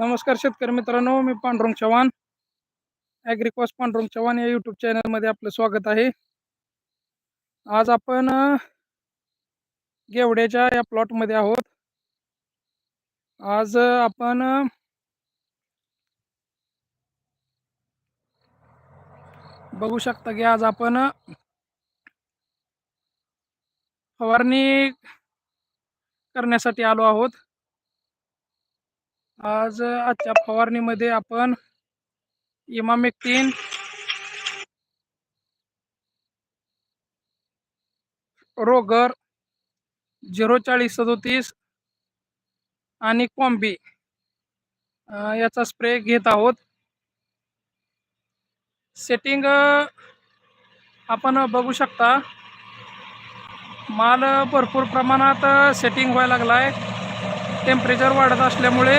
नमस्कार शेतकरी मित्रांनो मी पांडुरंग चव्हाण. ॲग्रिकॉस पांडुरंग चव्हाण या यूट्यूब चॅनलमध्ये आपलं स्वागत आहे. आज आपण गेवड्याच्या या प्लॉटमध्ये आहोत. आज आपण बघू शकता की आज आपण फवारणी करण्यासाठी आलो आहोत. आज आजच्या फवारणीमध्ये आपण इमामेक्टिन रोगर झिरो चाळीस सदोतीस आणि कॉम्बी याचा स्प्रे घेत आहोत. सेटिंग आपण बघू शकता. माल भरपूर प्रमाणात सेटिंग व्हायला लागला आहे टेम्परेचर वाढत असल्यामुळे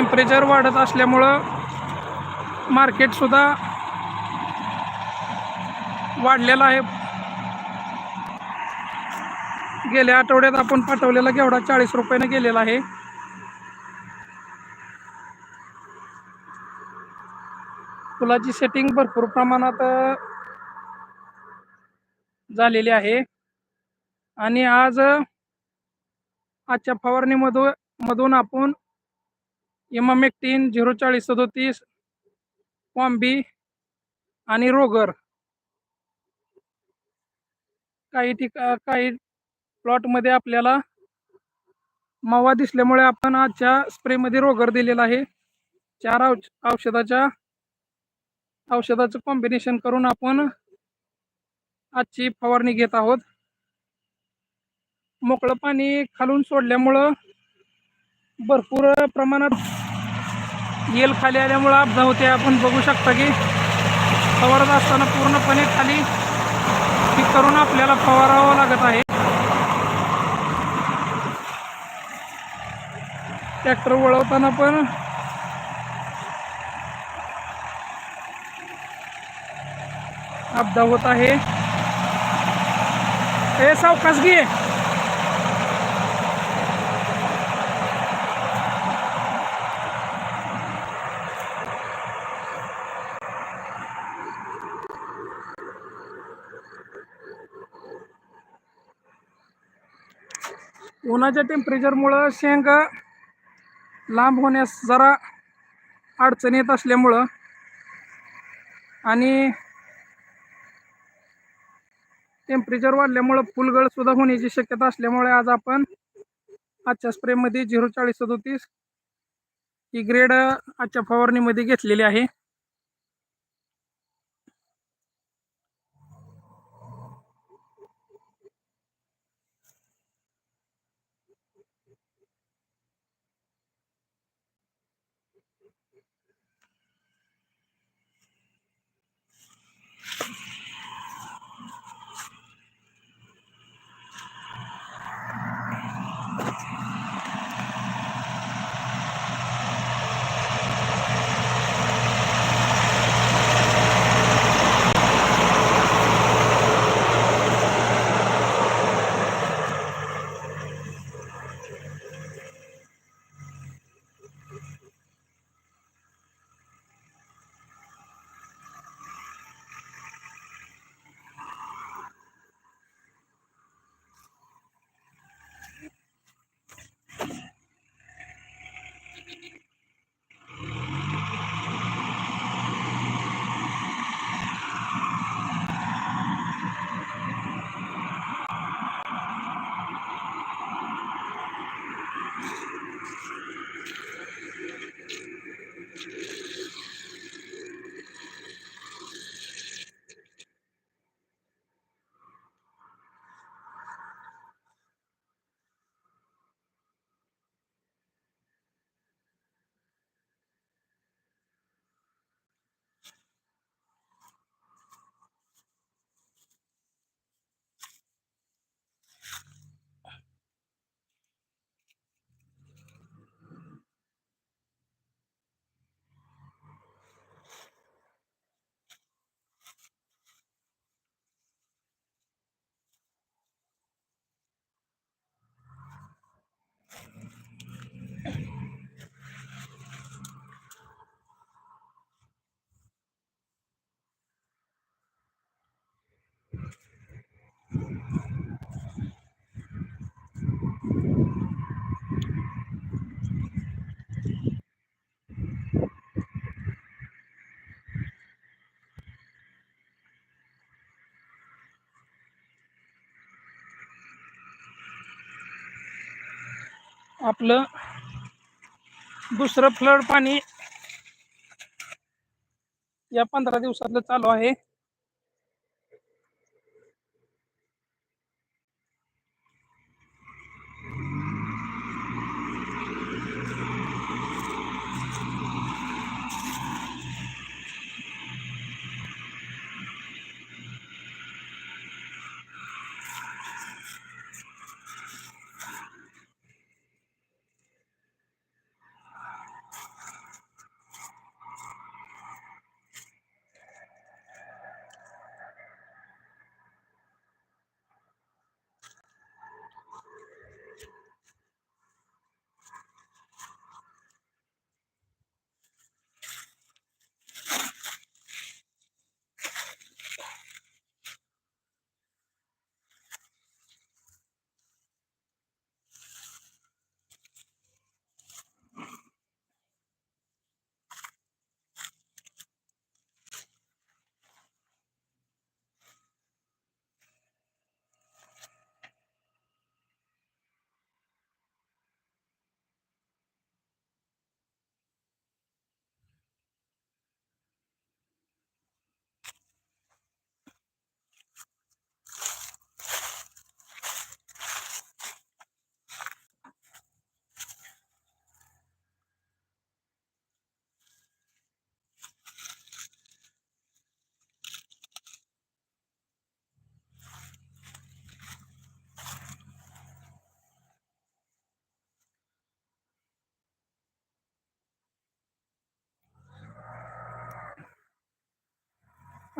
टेम्परेचर वाढत असल्यामुळं मार्केटसुद्धा वाढलेलं आहे. गेल्या आठवड्यात आपण पाठवलेला घेवडा चाळीस रुपयाने गेलेला आहे. फुलाची सेटिंग भरपूर प्रमाणात झालेली आहे. आणि आज आजच्या फवारणीमधून मधून आपण इमामेक्टिन झिरो चाळीस सदोतीस कॉम्बी आणि रोगर. काही ठिका काही प्लॉटमध्ये आपल्याला मावा दिसल्यामुळे आपण आजच्या स्प्रेमध्ये रोगर दिलेला आहे. चार औष औषधाच्या औषधाचं कॉम्बिनेशन करून आपण आजची फवारणी घेत आहोत. मोकळं पाणी खालून सोडल्यामुळं भरपूर प्रमाणात येल खाली आल्यामुळं अपघात होते आपण बघू शकता की फवारत असताना पूर्णपणे खाली ही करून आपल्याला फवारावं लागत आहे. ट्रॅक्टर वळवताना पण अपघात होत आहे. हे सावकाश घे. उन्हाच्या टेम्परेचरमुळं शेंगा लांब होण्यास जरा अडचण येत असल्यामुळं आणि टेम्परेचर वाढल्यामुळं फुलगळसुद्धा होण्याची शक्यता असल्यामुळे आज आपण आजच्या स्प्रेमध्ये झिरो चाळीस सदोतीस ही ग्रेड आजच्या फवारणीमध्ये घेतलेली आहे. आपलं दुसरं फ्लड पाणी या पंधरा दिवसातलं चालू आहे.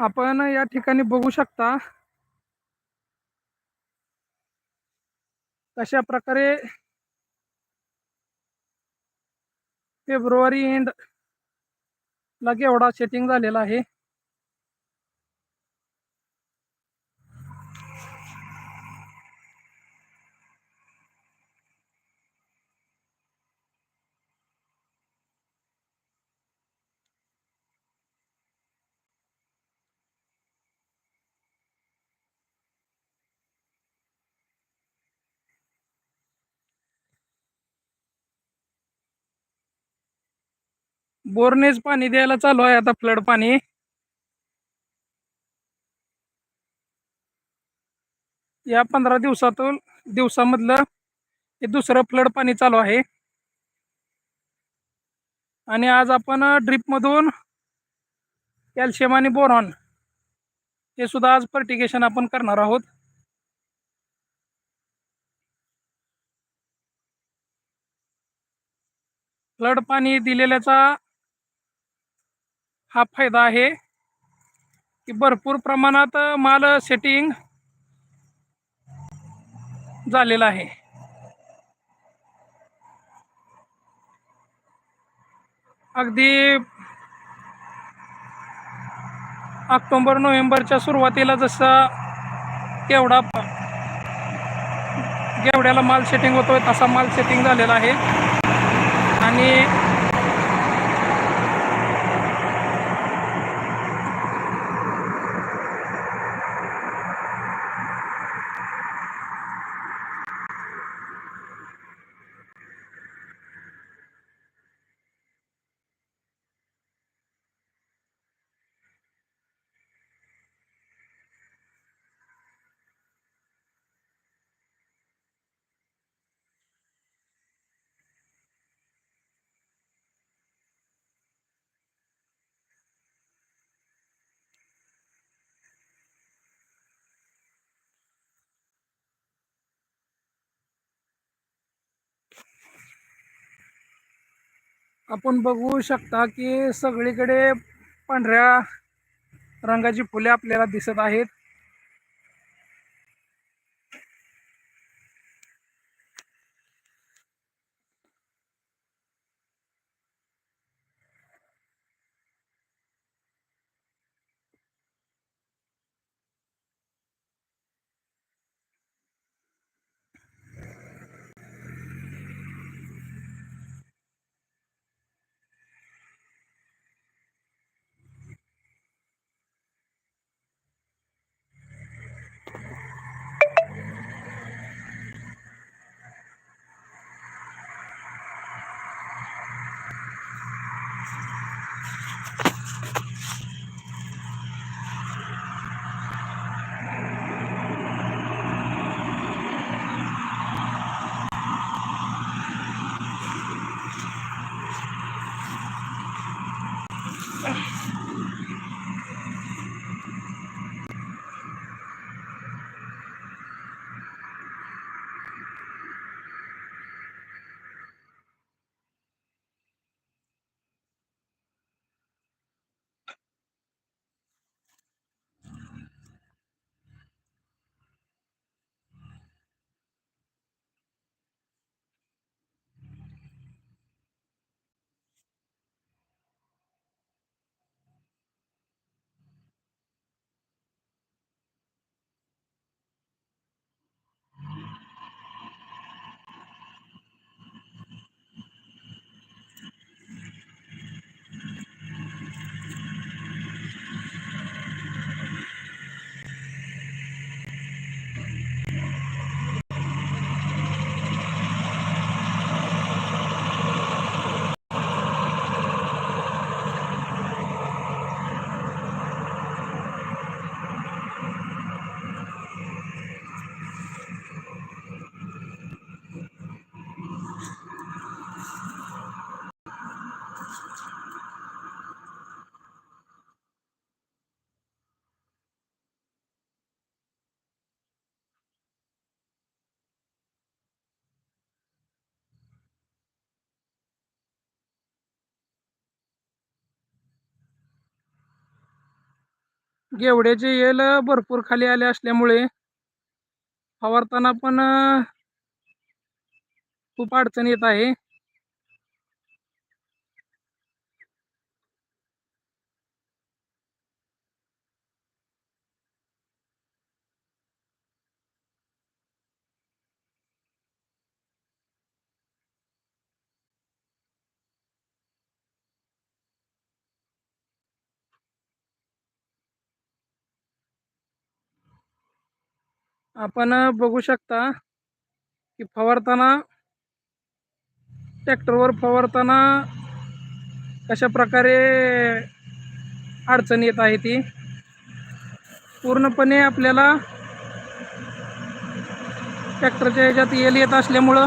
आपण या ठिकाणी बघू शकता. कशा प्रकारे फेब्रुवारी एंड ला एवढा सेटिंग झालेला आहे. बोरनेच पाणी द्यायला चालू आहे आता फ्लड पाणी. या पंधरा दिवसातून दिवसामधलं हे दुसरं फ्लड पाणी चालू आहे. आणि आज आपण ड्रीपमधून कॅल्शियम आणि बोरॉन हे सुद्धा आज फर्टिगेशन आपण करणार आहोत. फ्लड पाणी दिलेल्याचा हा फायदा आहे की भरपूर प्रमाणात माल सेटिंग झालेला आहे. अगदी ऑक्टोबर नोव्हेंबरच्या सुरुवातीला जसा केवढा गेवड्याला माल सेटिंग होतोय तसा माल सेटिंग झालेला आहे. आणि आपण बघू शकता की सगळीकडे पांढऱ्या रंगाची फुले आपल्याला दिसत आहेत. गेवड्याचे येल भरपूर खाली आले असल्यामुळे फवारताना पण खूप अडचण येत आहे. आपण बघू शकता की फवारताना ट्रॅक्टरवर फवारताना कशा प्रकारे अडचण येत आहे ती पूर्णपणे आपल्याला ट्रॅक्टरच्या ह्याच्यात येल येत असल्यामुळं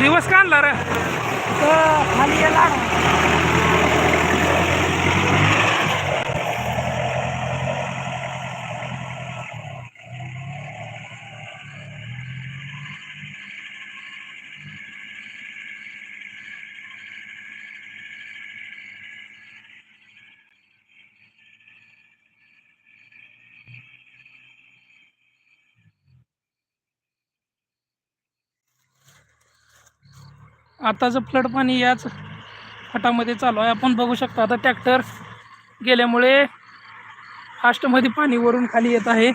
रिवर्स का आणला रे? खाली गेला. आताचं फ्लड पाणी याच फाटामध्ये चालू आहे. आपण बघू शकता आता ट्रॅक्टर गेल्यामुळे फास्टमध्ये पाणी वरून खाली येत आहे.